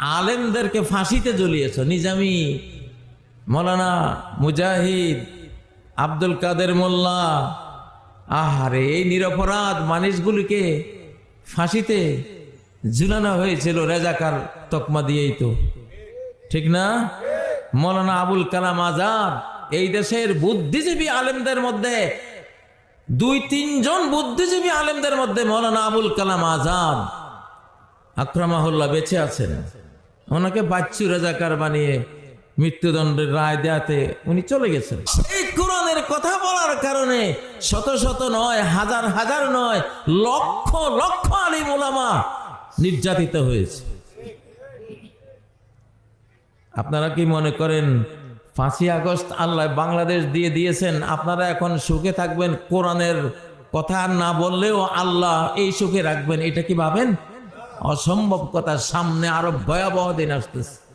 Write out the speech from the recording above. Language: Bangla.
আলেমদেরকে ফাঁসিতে জ্বলিয়েছ। নিজামি মৌলানা মুজাহিদ আব্দুল কাদের মোল্লা। আহারে, এই নিরপরাধ মানুষগুলিকে ফাঁসিতে ঝুলানো হয়েছিল রেজাকার তকমা দিয়েই তো। ঠিক না? মৌলানা আবুল কালাম আজাদ, এই দেশের বুদ্ধিজীবী আলেমদের মধ্যে, দুই তিনজন বুদ্ধিজীবী আলেমদের মধ্যে মৌলানা আবুল কালাম আজাদ আক্রমাহুল্লাহ বেঁচে আছেন। ওনাকে বাচ্চু রাজাকার বানিয়ে মৃত্যুদণ্ডের রায় দেয়াতে উনি চলে গেছেন। এই কোরআনের কথা বলার কারণে শত শত নয়, হাজার হাজার নয়, লক্ষ লক্ষ আলিম ওলামা নির্যাতিত হয়েছে। আপনারা কি মনে করেন পাঁচই আগস্ট আল্লাহ বাংলাদেশ দিয়ে দিয়েছেন? আপনারা এখন সুখে থাকবেন? কোরআনের কথা না বললেও আল্লাহ এই সুখে রাখবেন, এটা কি ভাবেন? অসম্ভব কথা সামনে আরও ভয়াবহ দিন আসতেছে।